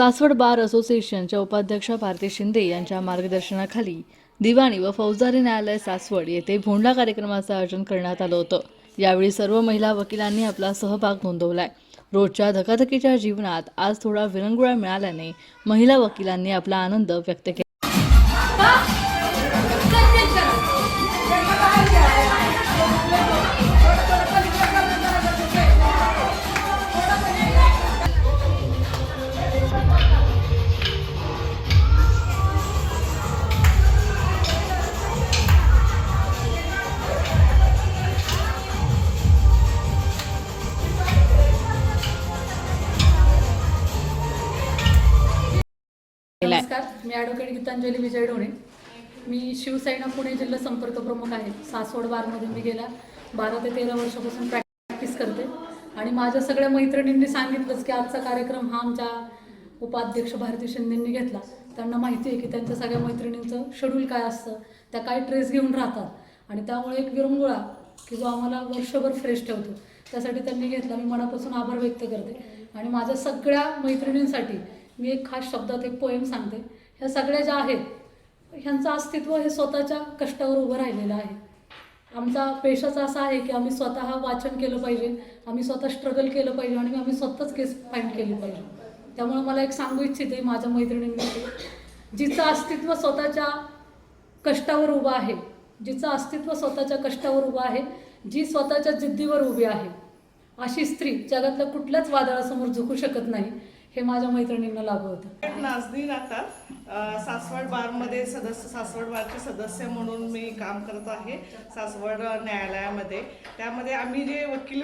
सासवड बार असोसिएशनच्या उपाध्यक्ष भारती शिंदे यांच्या मार्गदर्शनाखाली दिवाणी व फौजदारी न्यायालय सासवड येथे भोंडा कार्यक्रमाचं आयोजन करण्यात आलं होतं. यावेळी सर्व महिला वकिलांनी आपला सहभाग नोंदवलाय. रोजच्या धकाधकीच्या जीवनात आज थोडा विरंगुळा मिळाल्याने महिला वकिलांनी आपला आनंद व्यक्त केला. मी गीतांजली विजय ढोणे मी शिवसेना पुणे जिल्हा संपर्क प्रमुख आहे. सासवड बारमध्ये मी गेल्या बारा ते तेरा वर्षापासून प्रॅक्टिस करते. आणि माझ्या सगळ्या मैत्रिणींनी सांगितलंच की आजचा कार्यक्रम हा आमच्या उपाध्यक्ष भारती शिंदेंनी घेतला. त्यांना माहिती आहे की त्यांच्या सगळ्या मैत्रिणींचं शेड्यूल काय असतं त्या काय ट्रेस घेऊन राहतात. आणि त्यामुळे एक विरंगुळा की जो आम्हाला वर्षभर फ्रेश ठेवतो. त्यासाठी त्यांनी घेतला. मी मनापासून आभार व्यक्त करते. आणि माझ्या सगळ्या मैत्रिणींसाठी मी एक खास शब्दात एक पोएम सांगते. ह्या सगळ्या ज्या आहेत ह्यांचं अस्तित्व हे स्वतःच्या कष्टावर उभं राहिलेलं आहे. आमचा पेशाचा असा आहे की आम्ही स्वतः वाचन केलं पाहिजे आम्ही स्वतः स्ट्रगल केलं पाहिजे आणि आम्ही स्वतःच केस फाईंड केली पाहिजे. त्यामुळे मला एक सांगू इच्छिते माझ्या मैत्रिणींविषयी जिचं अस्तित्व स्वतःच्या कष्टावर उभं आहे जिचं अस्तित्व स्वतःच्या कष्टावर उभं आहे जी स्वतःच्या जिद्दीवर उभी आहे अशी स्त्री जगातल्या कुठल्याच वादळासमोर झुकू शकत नाही. हे माझ्या मैत्रिणींना लागू होतं. नाजनीन आता सासवड बारमध्ये सदस्य सासवड बारचे सदस्य म्हणून मी काम करत आहे सासवड न्यायालयामध्ये. त्यामध्ये आम्ही जे वकील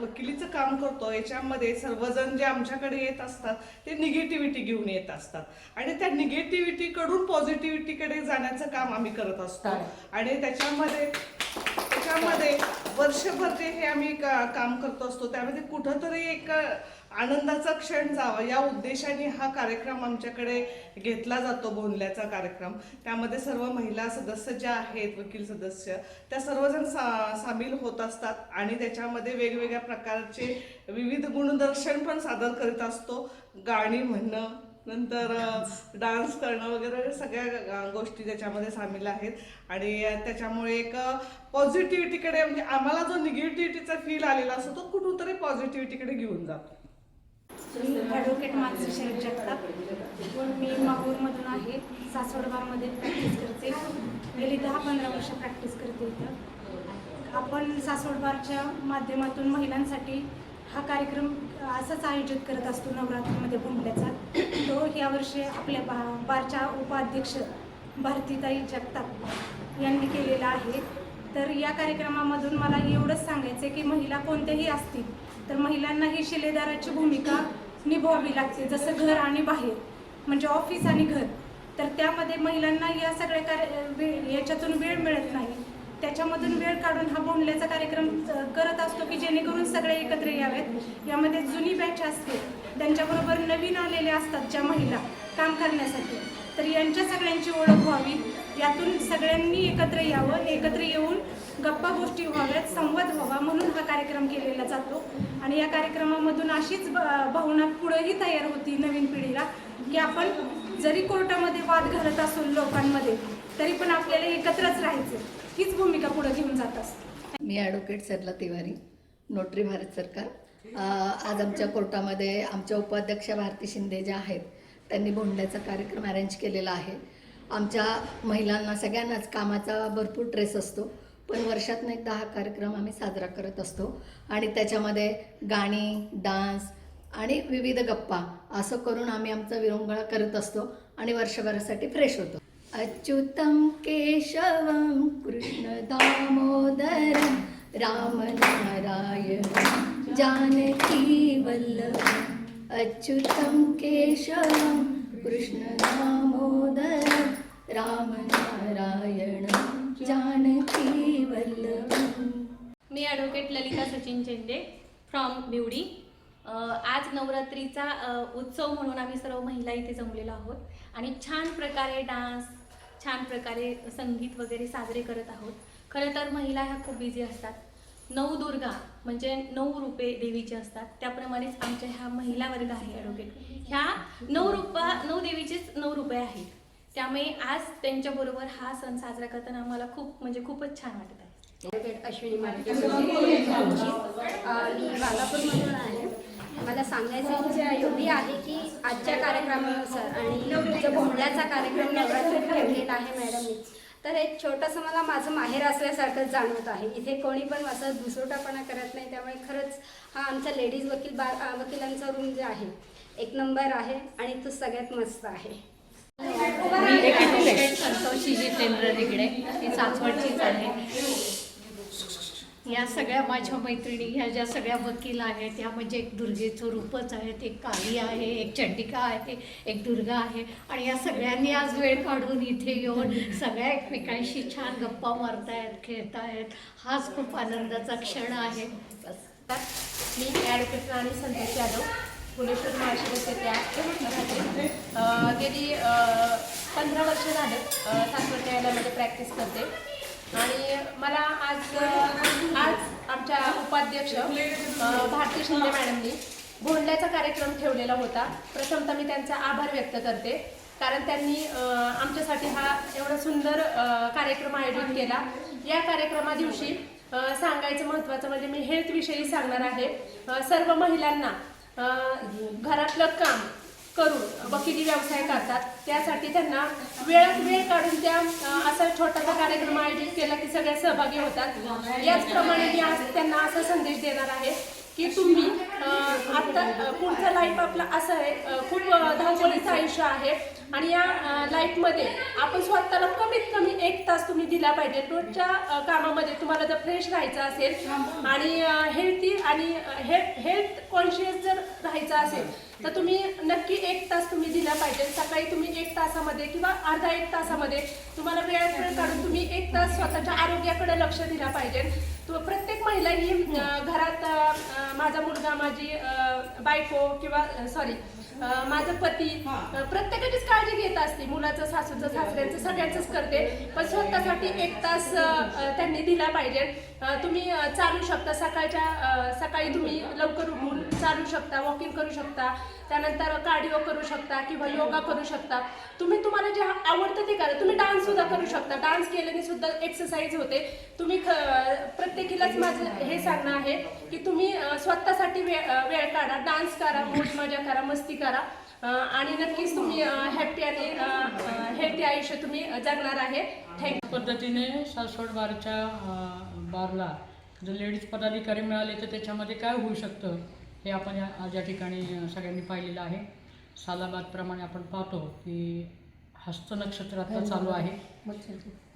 वकिलीचं काम करतो याच्यामध्ये सर्वजण जे आमच्याकडे येत असतात ते निगेटिव्हिटी घेऊन येत असतात. आणि त्या निगेटिव्हिटीकडून पॉझिटिव्हिटीकडे जाण्याचं काम आम्ही करत असतो. आणि त्याच्यामध्ये त्याच्यामध्ये वर्षभर जे हे आम्ही का- काम करतो असतो त्यामध्ये कुठंतरी एक आनंदाचा क्षण जावा. या उद्देशाने हा कार्यक्रम आमच्याकडे घेतला जातो बोनल्याचा कार्यक्रम. त्यामध्ये सर्व महिला सदस्य ज्या आहेत वकील सदस्य त्या सर्वजण सा सामील होत असतात आणि त्याच्यामध्ये वेगवेगळ्या प्रकारचे विविध गुणदर्शन पण सादर करीत असतो. गाणी म्हणणं नंतर डान्स करणं वगैरे सगळ्या गोष्टी त्याच्यामध्ये सामील आहेत. आणि त्याच्यामुळे एक पॉझिटिव्हिटीकडे म्हणजे आम्हाला जो निगेटिव्हिटीचा फील आलेला असतो तो कुठून तरी पॉझिटिव्हिटीकडे घेऊन जातो. ॲडव्होकेट मानसी शरद जगताप. मी माहूरमधून आहे. सासवडबारमध्ये प्रॅक्टिस करते. गेली दहा पंधरा वर्ष प्रॅक्टिस करते इथं. आपण सासवडबारच्या माध्यमातून महिलांसाठी हा कार्यक्रम असाच आयोजित करत असतो नवरात्रीमध्ये भोंडल्याचा तो यावर्षी आपल्या बा बारच्या उपाध्यक्ष भारतीताई जगताप यांनी केलेला आहे. तर या कार्यक्रमामधून मला एवढंच सांगायचं आहे की महिला कोणत्याही असतील तर महिलांना ही शिलेदाराची भूमिका निभवावी लागते जसं घर आणि बाहेर. म्हणजे ऑफिस आणि घर. तर त्यामध्ये महिलांना या सगळ्या कार्य याच्यातून वेळ मिळत नाही. त्याच्यामधून वेळ काढून हा बोंडल्याचा कार्यक्रम करत असतो की जेणेकरून सगळे एकत्र यावेत. यामध्ये जुनी बॅच असते त्यांच्याबरोबर नवीन आलेल्या असतात ज्या महिला काम करण्यासाठी. तर यांच्या सगळ्यांची ओळख व्हावी. यातून सगळ्यांनी एकत्र यावं एकत्र येऊन गप्पा गोष्टी व्हाव्यात संवाद व्हावा म्हणून हा कार्यक्रम केलेला जातो. आणि या कार्यक्रमामधून अशीच भावना पुढेही तयार होती नवीन पिढीला की आपण जरी कोर्टामध्ये वाद घालत असू लोकांमध्ये तरी पण आपल्याला एकत्रच राहायचं हीच भूमिका पुढे घेऊन जात असते. मी ॲडव्होकेट सरला तिवारी नोटरी भारत सरकार. आज आमच्या कोर्टामध्ये आमच्या उपाध्यक्ष भारती शिंदे ज्या आहेत त्यांनी बोंडल्याचा कार्यक्रम अरेंज केलेला आहे. आमच्या महिलांना सगळ्यांनाच कामाचा भरपूर ट्रेस असतो पण वर्षातनं एकदा हा कार्यक्रम आम्ही साजरा करत असतो. आणि त्याच्यामध्ये गाणी डान्स आणि विविध गप्पा असं करून आम्ही आमचा विरंगुळा करत असतो आणि वर्षभरासाठी फ्रेश होतो. अच्युतं केशवं कृष्ण दामोदरं रामनारायण जानकी अच्युतं केशवं कृष्ण दामोदरं रामनारायण जानकी मी ॲडव्होकेट ललिता सचिन चेंडे फ्रॉम बिवडी आज नवरात्रीचा उत्सव म्हणून आम्ही सर्व महिला इथे जमलेलो आहोत. आणि छान प्रकारे डान्स छान प्रकारे संगीत वगैरे साजरे करत आहोत. खरं तर महिला ह्या खूप बिझी असतात. नऊ दुर्गा म्हणजे नऊ रूपे देवीचे असतात. त्याप्रमाणेच आमच्या ह्या महिला वर्ग आहे ॲडव्होकेट ह्या नऊ रूपा नऊ देवीचेच नऊ रुपये आहेत. त्यामुळे आज त्यांच्याबरोबर हा सण साजरा करताना आम्हाला खूप म्हणजे खूपच छान वाटत आहे. ॲडव्होकेट अश्विनी मी बालापूरमधून आहे. मला सांगायचं इच्छा एवढी आहे की आजच्या कार्यक्रमानुसार आणि जो भोंडल्याचा कार्यक्रम नवरात्रीत ठेवलेला आहे मॅडमनी तर एक छोटंसं मला माझं माहेर असल्यासारखंच जाणवत आहे. इथे कोणी पण असं दुसरोटापणा करत नाही त्यामुळे खरंच हा आमचा लेडीज वकील बा वकिलांचा रूम जे आहे एक नंबर आहे आणि तो सगळ्यात मस्त आहे. मी संतोषी जितेंद्र रिगडे ही सासवडचीच आहे. या सगळ्या माझ्या मैत्रिणी ह्या ज्या सगळ्या वकील आहेत ह्या म्हणजे एक दुर्गेचं रूपच आहेत एक काली आहे एक चंडिका आहे एक दुर्गा आहे. आणि या सगळ्यांनी आज वेळ काढून इथे येऊन सगळ्या एकमेकांशी छान गप्पा मारतायत खेळतायत. हाच खूप आनंदाचा क्षण आहे. बस मी ॲडव्होकेट आणि संतोष यादव पुणेश्वर महाराष्ट्र गेली पंधरा वर्ष झाले सासवड न्यायालयामध्ये म्हणजे प्रॅक्टिस करते. आणि मला आज आज आमच्या उपाध्यक्ष भारती शिंदे मॅडमनी भोंडल्याचा कार्यक्रम ठेवलेला होता. प्रथमतः मी त्यांचा आभार व्यक्त करते. कारण त्यांनी आमच्यासाठी हा एवढा सुंदर कार्यक्रम आयोजित केला. या कार्यक्रमा दिवशी सांगायचं महत्त्वाचं म्हणजे मी हेल्थविषयी सांगणार आहे. सर्व महिलांना घरातलं काम करून वकिली व्यवसाय करतात. त्यासाठी त्यांना वेळात वेळ काढून त्या असा छोटासा कार्यक्रम आयोजित केला की सगळे सहभागी होतात. याचप्रमाणे मी आज त्यांना असा संदेश देणार आहे. की तुम्ही आत्ता आता पुढचं लाईफ आपलं असं आहे खूप धावपळीचं आयुष्य आहे आणि या लाईफमध्ये आपण स्वतःला कमीत कमी एक तास तुम्ही दिला पाहिजे. रोजच्या कामामध्ये तुम्हाला जर फ्रेश राहायचं असेल आणि हेल्थी आणि हेल्थ कॉन्शियस जर राहायचं असेल तर तुम्ही नक्की एक तास तुम्ही दिला पाहिजे. सकाळी तुम्ही एक तासामध्ये किंवा अर्धा एक तासामध्ये तुम्हाला वेळात वेळ काढून तुम्ही एक तास स्वतःच्या आरोग्याकडे लक्ष दिला पाहिजे. तो प्रत्येक महिला ही घरात माझा मुलगा माझी बायको किंवा सॉरी माझं पती प्रत्येकाचीच काळजी घेत असते. मुलाचं सासूचं सासऱ्यांचं सगळ्यांचंच करते. पण स्वतःसाठी एक तास त्यांनी दिला पाहिजे. तुम्ही चालू शकता. सकाळच्या सकाळी तुम्ही लवकर उठून चालू शकता वॉकिंग करू शकता. त्यानंतर कार्डिओ करू शकता किंवा योगा करू शकता. तुम्ही तुम्हाला जे आवडतं ते करा. तुम्ही डान्स सुद्धा करू शकता डान्स केल्याने सुद्धा एक्सरसाइज होते. तुम्ही ख- प्रत्येकीलाच माझं हे सांगणं आहे की तुम्ही स्वतःसाठी वेळ वेळ काढा. डान्स करा मोज मजा करा मस्ती करा. आणि नक्कीच तुम्ही हॅपी आणि हेल्थी आयुष्य तुम्ही जगणार आहे. थँक्यू पद्धतीने सासवड बारच्या बारला जर लेडीज पदाधिकारी मिळाले तर त्याच्यामध्ये काय होऊ शकतं हे आपण या आज या ठिकाणी सगळ्यांनी पाहिलेलं आहे. सालाबादप्रमाणे आपण पाहतो की हस्त नक्षत्र आता चालू आहे.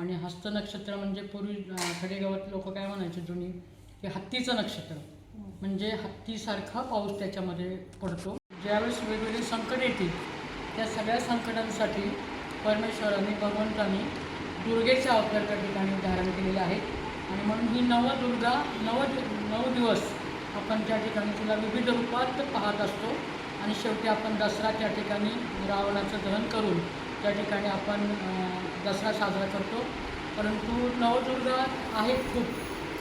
आणि हस्त नक्षत्र म्हणजे पूर्वी खेडेगावात लोक काय म्हणायचे जुनी? की हत्तीचं नक्षत्र. म्हणजे हत्तीसारखा पाऊस त्याच्यामध्ये पडतो. ज्यावेळेस वेगवेगळे संकट येतील त्या सगळ्या संकटांसाठी परमेश्वराने भगवंतांनी दुर्गेचा अवतार त्या ठिकाणी धारण केलेले आहेत आणि म्हणून ही नवदुर्गा नव नऊ दिवस आपण त्या ठिकाणी तिला विविध रूपात पाहत असतो. आणि शेवटी आपण दसरा त्या ठिकाणी रावणाचं दहन करून त्या ठिकाणी आपण दसरा साजरा करतो. परंतु नवदुर्गा आहेत खूप.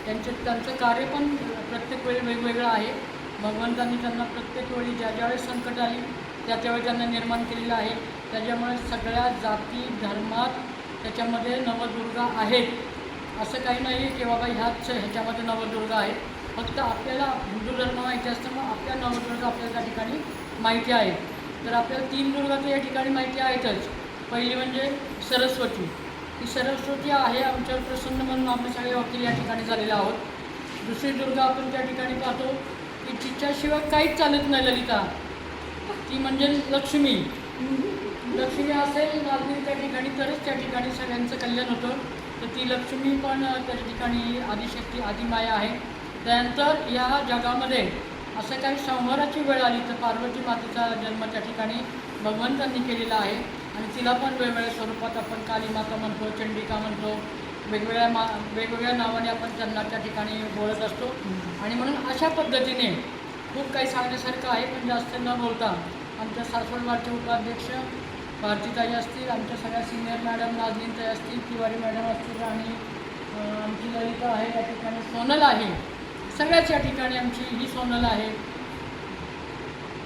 त्यांचे त्यांचं कार्य पण प्रत्येक वेळी वेगवेगळं आहे. भगवंतांनी त्यांना प्रत्येक वेळी ज्या ज्यावेळेस संकट आली त्या त्यावेळी त्यांना निर्माण केलेलं आहे. त्याच्यामुळे सगळ्या जाती धर्मात त्याच्यामध्ये नवदुर्गा आहेत. असं काही नाही की बाबा ह्याच ह्याच्यामध्ये नवदुर्गा आहेत फक्त आपल्याला हिंदू धर्म माहिती असल्यामुळे आपल्या नवदुर्गा आपल्याला त्या ठिकाणी माहिती आहे. तर आपल्याला तीन दुर्गा तर या ठिकाणी माहिती आहेतच. पहिली म्हणजे सरस्वती. ही सरस्वती आहे आमच्यावर प्रसन्न म्हणून आम्ही सगळे वकील या ठिकाणी झालेले आहोत. दुसरी दुर्गा आपण त्या ठिकाणी पाहतो की तिच्याशिवाय काहीच चालत नाही ललिता. ती म्हणजे लक्ष्मी. लक्ष्मी असेल नागरिक त्या ठिकाणी तरच त्या ठिकाणी सगळ्यांचं कल्याण होतं. तर ती लक्ष्मी पण त्या ठिकाणी आदिशक्ती आदिमाया आहे. त्यानंतर या जगामध्ये असं काही संहाराची वेळ आली तर पार्वती मातेचा जन्म त्या ठिकाणी भगवंतांनी केलेला आहे. आणि तिला पण वेगवेगळ्या स्वरूपात. आपण काली माता म्हणतो चंडिका म्हणतो. वेगवेगळ्या मा वेगवेगळ्या नावाने आपण त्यांना त्या ठिकाणी बोलत असतो. आणि म्हणून अशा पद्धतीने खूप काही सांगण्यासारखं आहे पण जास्त न बोलता आमच्या सासवडवारचे उपाध्यक्ष भारतीताई असतील आमच्या सगळ्या सिनियर मॅडम नाजनीनताई असतील तिवारी मॅडम असतील आणि आमची ललिता आहे या ठिकाणी सोनल आहे. सगळ्याच या ठिकाणी आमची ही सोनल आहे.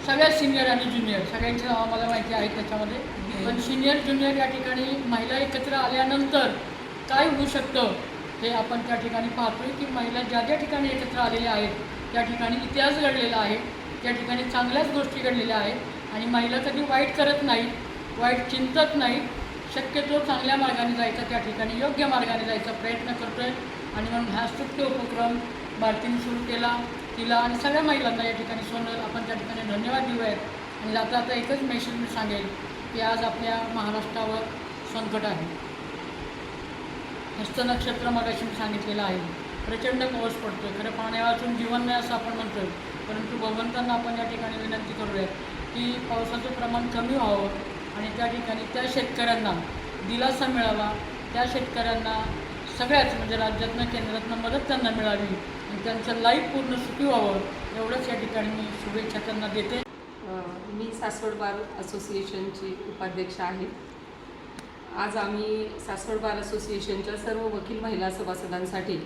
सगळ्यात सिनियर आणि ज्युनियर सगळ्यांची नावं मला माहिती आहेत त्याच्यामध्ये. पण सिनियर ज्युनियर या ठिकाणी महिला एकत्र आल्यानंतर काय होऊ शकतं हे आपण त्या ठिकाणी पाहतोय की महिला ज्या ज्या ठिकाणी एकत्र आलेल्या आहेत त्या ठिकाणी इतिहास घडलेला आहे त्या ठिकाणी चांगल्याच गोष्टी घडलेल्या आहेत आणि महिला कधी वाईट करत नाहीत वाईट चिंतत नाहीत शक्यतो चांगल्या मार्गाने जायचा त्या ठिकाणी योग्य मार्गाने जायचा प्रयत्न करतोय. आणि म्हणून हा स्तुत्य उपक्रम भारतीने सुरू केला. तिला आणि सगळ्या महिलांना या ठिकाणी सोनल आपण त्या ठिकाणी धन्यवाद देऊयात. आणि आता आता एकच मेसेज मी सांगेल की आज आपल्या महाराष्ट्रावर संकट आहे. हस्तनक्षत्र मगाशी मी सांगितलेलं आहे. प्रचंड पाऊस पडतोय. खरं पाण्यावाचून जीवन नाही असं आपण म्हणतोय. परंतु भगवंतांना आपण या ठिकाणी विनंती करूयात की पावसाचं प्रमाण कमी व्हावं आणि त्या ठिकाणी त्या शेतकऱ्यांना दिलासा मिळावा. त्या शेतकऱ्यांना सगळ्याच म्हणजे राज्यातनं केंद्रातनं मदत त्यांना मिळावी. आणि त्यांचं लाईफ पूर्ण सुखी व्हावं. एवढंच या ठिकाणी मी शुभेच्छा त्यांना देते. मी सासवड बार असोसिएशनची उपाध्यक्ष आहे. आज आम्ही सासवड बार असोसिएशनच्या सर्व वकील महिला सभासदांसाठी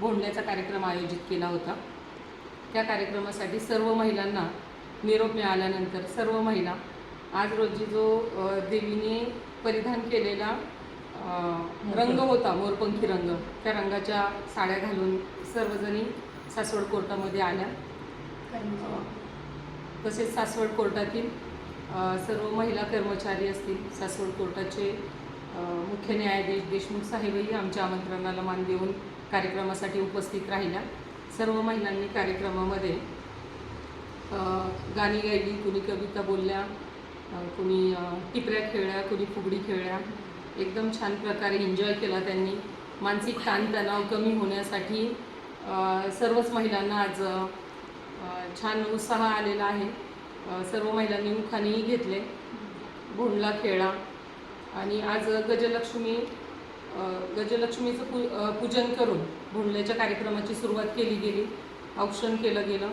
भोंडण्याचा कार्यक्रम आयोजित केला होता. त्या कार्यक्रमासाठी सर्व महिलांना निरोप मिळाल्यानंतर सर्व महिला आज रोजी जो देवीने परिधान केलेला रंग होता मोरपंखी रंग. त्या रंगाच्या साड्या घालून सर्वजणी सासवड कोर्टामध्ये आल्या. तसेच सासवड कोर्टातील सर्व महिला कर्मचारी असतील सासवड कोर्टाचे मुख्य न्यायाधीश देशमुख साहेबही आमच्या आमंत्रणाला मान देऊन कार्यक्रमासाठी उपस्थित राहिल्या. सर्व महिलांनी कार्यक्रमामध्ये गाणी गायली कुणी कविता बोलल्या कुणी टिपऱ्या खेळल्या कुणी फुगडी खेळल्या. एकदम छान प्रकारे एन्जॉय केला त्यांनी. मानसिक ताणतणाव कमी होण्यासाठी सर्वच महिलांना आज छान उत्साह आलेला आहे. सर्व महिलांनी मुखानेही घेतले. भोंडला खेळा. आणि आज गजलक्ष्मी गजलक्ष्मीचं पू पूजन करून भोंडल्याच्या कार्यक्रमाची सुरुवात केली गेली. औक्षण केलं गेलं.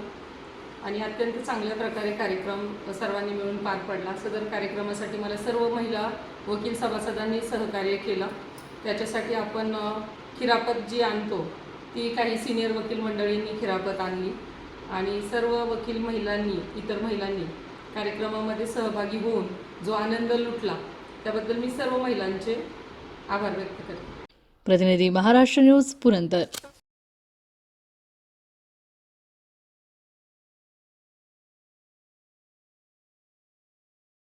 आणि अत्यंत चांगल्या प्रकारे कार्यक्रम सर्वांनी मिळून पार पडला. सदर कार्यक्रमासाठी मला सर्व महिला वकील सभासदांनी सहकार्य केलं त्याच्यासाठी आपण खिरापत जी आणतो ती काही सिनियर वकील मंडळींनी खिरापत आणली आणि सर्व वकील महिलांनी इतर महिलांनी कार्यक्रमामध्ये सहभागी होऊन जो आनंद लुटला त्याबद्दल मी सर्व महिलांचे आभार व्यक्त करते. प्रतिनिधी महाराष्ट्र न्यूज पुरंदर.